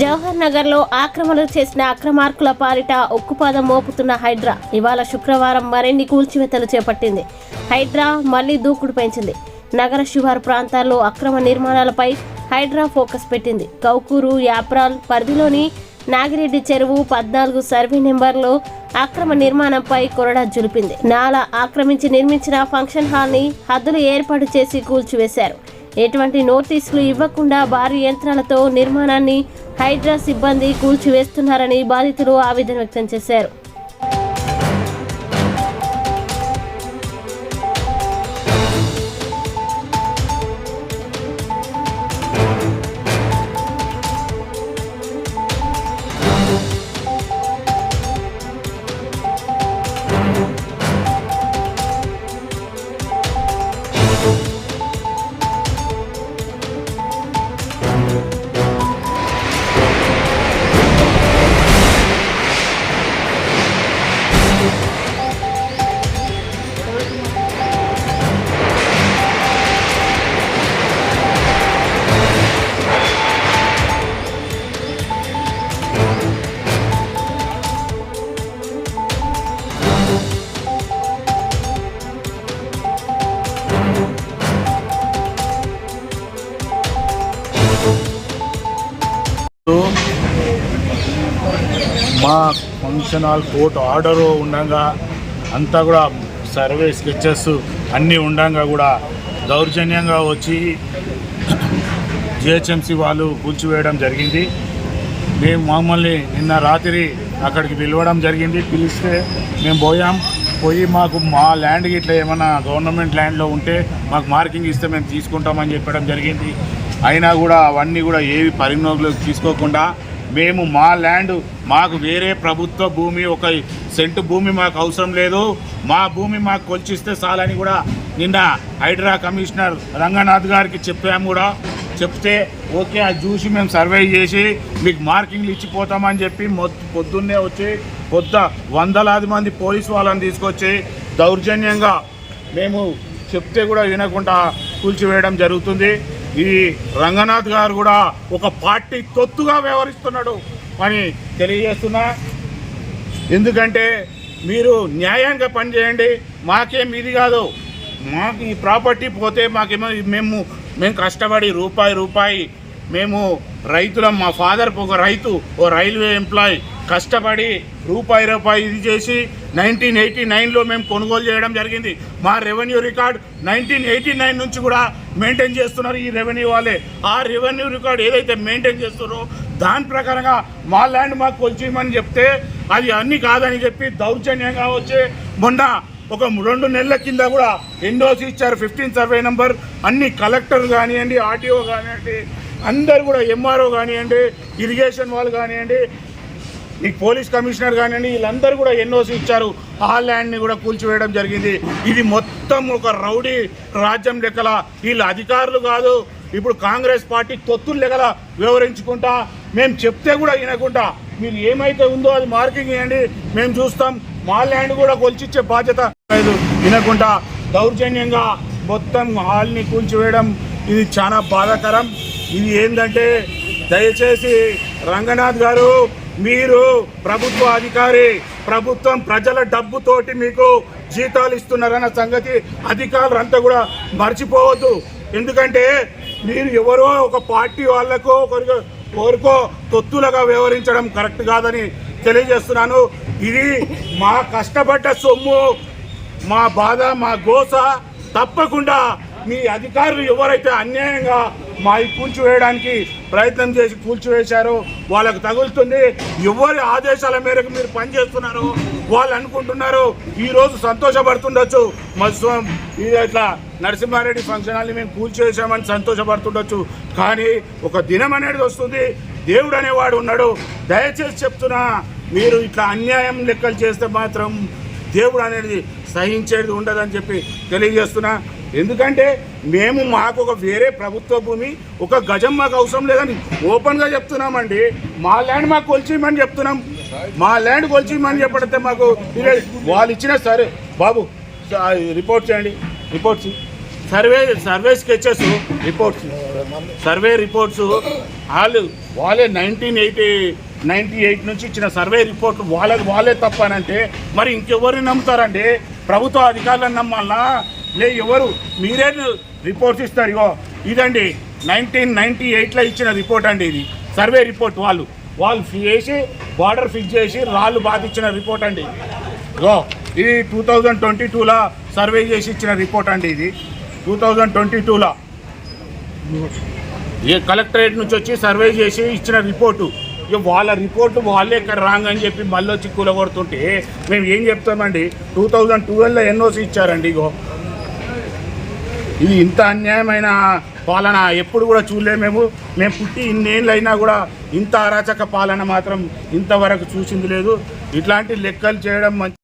జవహర్ నగర్లో ఆక్రమణలు చేసిన అక్రమార్కుల పాలిట ఉక్కుపాదం మోపుతున్న హైడ్రా. ఇవాళ శుక్రవారం మరిన్ని కూల్చివేతలు చేపట్టింది. హైడ్రా మళ్ళీ దూకుడు పెంచింది. నగర శివారు ప్రాంతాల్లో అక్రమ నిర్మాణాలపై హైడ్రా ఫోకస్ పెట్టింది. కౌకూరు యాప్రాల్ పరిధిలోని నాగిరెడ్డి చెరువు పద్నాలుగు సర్వే నెంబర్లో అక్రమ నిర్మాణంపై కొరడా జులిపింది. నాలా ఆక్రమించి నిర్మించిన ఫంక్షన్ హాల్ని హద్దులు ఏర్పాటు చేసి కూల్చివేశారు. ఎటువంటి నోటీసులు ఇవ్వకుండా భారీ యంత్రాలతో నిర్మాణాన్ని హైడ్రా సిబ్బంది కూల్చివేస్తున్నారని బాధితులు ఆవేదన వ్యక్తం చేశారు. ఫంక్షన్ హాల్ కోర్టు ఆర్డర్ ఉండగా అంతా కూడా సర్వే స్కెచెస్ అన్నీ ఉండగా కూడా దౌర్జన్యంగా వచ్చి జిహెచ్ఎంసీ వాళ్ళు కూల్చివేయడం జరిగింది. మేము మమ్మల్ని నిన్న రాత్రి అక్కడికి పిలవడం జరిగింది. పిలిస్తే మేము పోయాం. పోయి మాకు మా ల్యాండ్ ఇట్లా ఏమైనా గవర్నమెంట్ ల్యాండ్లో ఉంటే మాకు మార్కింగ్ ఇస్తే మేము తీసుకుంటామని చెప్పడం జరిగింది. అయినా కూడా అవన్నీ కూడా ఏవి పరిగణలోకి తీసుకోకుండా మేము మా ల్యాండ్ మాకు వేరే ప్రభుత్వ భూమి ఒక సెంటు భూమి మాకు అవసరం లేదు. మా భూమి మాకు కొలిచిస్తే చాలని కూడా నిన్న హైడ్రా కమిషనర్ రంగనాథ్ గారికి చెప్పాము కూడా. చెప్తే ఓకే అది చూసి మేము సర్వే చేసి మీకు మార్కింగ్లు ఇచ్చిపోతామని చెప్పి పొద్దున్నే వచ్చి పొద్దు వందలాది మంది పోలీసు వాళ్ళని తీసుకొచ్చి దౌర్జన్యంగా మేము చెప్తే కూడా వినకుండా కూల్చివేయడం జరుగుతుంది. ఈ రంగనాథ్ గారు కూడా ఒక పార్టీ తొత్తుగా వ్యవహరిస్తున్నాడు. అని తెలియజేస్తున్నా. ఎందుకంటే మీరు న్యాయంగా పనిచేయండి. మాకేం ఇది కాదు. మాకు ఈ ప్రాపర్టీ పోతే మాకేమో మేము మేము కష్టపడి రూపాయి రూపాయి మేము రైతులం. మా ఫాదర్ ఒక రైతు ఓ రైల్వే ఎంప్లాయ్. కష్టపడి రూపాయి రూపాయి ఇది చేసి నైన్టీన్ ఎయిటీ నైన్లో మేము కొనుగోలు చేయడం జరిగింది. మా revenue record nineteen eighty nine నుంచి కూడా మెయింటైన్ చేస్తున్నారు ఈ రెవెన్యూ వాళ్ళే. ఆ రెవెన్యూ రికార్డ్ ఏదైతే మెయింటైన్ చేస్తున్నారో దాని ప్రకారంగా మా ల్యాండ్ మాకు కొలిచేయమని చెప్తే అది అన్ని కాదని చెప్పి దౌర్జన్యంగా వచ్చి మొన్న ఒక రెండు నెలల కింద కూడా ఎన్డోస్ ఇచ్చారు. ఫిఫ్టీన్ సర్వే నెంబర్ అన్ని కలెక్టర్ కానివ్వండి ఆర్టీఓ కానివ్వండి అందరు కూడా ఎంఆర్ఓ కానివ్వండి ఇరిగేషన్ వాళ్ళు కానివ్వండి ఈ పోలీస్ కమిషనర్ కానివ్వండి వీళ్ళందరూ కూడా ఎన్ఓసి ఇచ్చారు. ఆ ల్యాండ్ని కూడా కూల్చివేయడం జరిగింది. ఇది మొత్తం ఒక రౌడీ రాజ్యం లెక్కల. వీళ్ళు అధికారులు కాదు. ఇప్పుడు కాంగ్రెస్ పార్టీ తొత్తులు లెక్కల వివరించుకుంటా. మేము చెప్తే కూడా వినకుండా. మీరు ఏమైతే ఉందో అది మార్కింగ్ చేయండి. మేము చూస్తాం. మా ల్యాండ్ కూడా కొలిచిచ్చే బాధ్యత లేదు. వినకుండా. దౌర్జన్యంగా మొత్తం హాల్ని కూల్చివేయడం ఇది చాలా బాధాకరం. ఇది ఏంటంటే దయచేసి రంగనాథ్ గారు మీరు ప్రభుత్వ అధికారి ప్రభుత్వం ప్రజల డబ్బుతోటి మీకు జీతాలు ఇస్తున్నారన్న సంగతి అధికారులు అంతా కూడా మర్చిపోవద్దు. ఎందుకంటే మీరు ఎవరో ఒక పార్టీ వాళ్ళకో ఒకరికో ఎవరికో తొత్తులుగా వ్యవహరించడం కరెక్ట్ కాదని తెలియజేస్తున్నాను. ఇది మా కష్టపడ్డ సొమ్ము మా బాధ మా గోస తప్పకుండా మీ అధికారులు ఎవరైతే అన్యాయంగా మా ఈ కూల్చివేయడానికి ప్రయత్నం చేసి కూల్చివేశారు వాళ్ళకు తగులుతుంది. ఎవరి ఆదేశాల మేరకు మీరు పనిచేస్తున్నారు వాళ్ళు అనుకుంటున్నారు ఈ రోజు సంతోషపడుతుండొచ్చు. మత్స్వం ఇది ఇట్లా నరసింహారెడ్డి ఫంక్షన్ హాల్ని మేము కూల్చేసామని సంతోషపడుతుండొచ్చు. కానీ ఒక దినం అనేది వస్తుంది. దేవుడు అనేవాడు ఉన్నాడు. దయచేసి చెప్తున్నా మీరు ఇట్లా అన్యాయం లెక్కలు చేస్తే మాత్రం దేవుడు అనేది సహించేది ఉండదని చెప్పి తెలియజేస్తున్నా. ఎందుకంటే మేము మాకు ఒక వేరే ప్రభుత్వ భూమి ఒక గజం మాకు అవసరం లేదని ఓపెన్గా చెప్తున్నామండి. మా ల్యాండ్ మాకు కొలిచిమని చెప్తున్నాం. మా ల్యాండ్ కొలిచిమని చెప్పడితే మాకు వాళ్ళు ఇచ్చిన సరే బాబు రిపోర్ట్ చేయండి reports survey survey sketches reports survey reports వాళ్ళు వాళ్ళే నైన్టీన్ ఎయిటీ నైన్టీ ఎయిట్ నుంచి ఇచ్చిన సర్వే రిపోర్ట్లు వాళ్ళకి వాళ్ళే తప్పనంటే మరి ఇంకెవరిని నమ్ముతారండి? ప్రభుత్వ అధికారులను నమ్మాలా లే ఎవరు? మీరే రిపోర్ట్స్ ఇస్తారు ఇగో. ఇదండి నైన్టీన్ నైన్టీ ఎయిట్లో ఇచ్చిన రిపోర్ట్ అండి ఇది. సర్వే రిపోర్ట్ వాళ్ళు. వాళ్ళు చేసి బార్డర్ ఫిక్స్ చేసి రాళ్ళు బాధించిన రిపోర్ట్ అండి ఇగో ఇది టూ థౌజండ్ ట్వంటీ టూలో సర్వే చేసి ఇచ్చిన రిపోర్ట్ అండి ఇది. టూ థౌజండ్ ట్వంటీ టూలో. ఏ కలెక్టరేట్ నుంచి వచ్చి సర్వే చేసి ఇచ్చిన రిపోర్టు. ఇక వాళ్ళ రిపోర్ట్ వాళ్ళే ఇక్కడ రాంగ్ అని చెప్పి మళ్ళీ వచ్చి కూలగొడుతుంటే మేము ఏం చెప్తామండి? టూ థౌజండ్ ట్వెల్వ్లో ఎన్ఓసి ఇచ్చారండి ఇగో. ఇది ఇంత అన్యాయమైన పాలన ఎప్పుడు కూడా చూడలేము మేము. మేము పుట్టి ఇన్నేళ్ళైనా కూడా ఇంత అరాచక పాలన మాత్రం ఇంతవరకు చూసింది లేదు. ఇట్లాంటి లెక్కలు చేయడం మంచి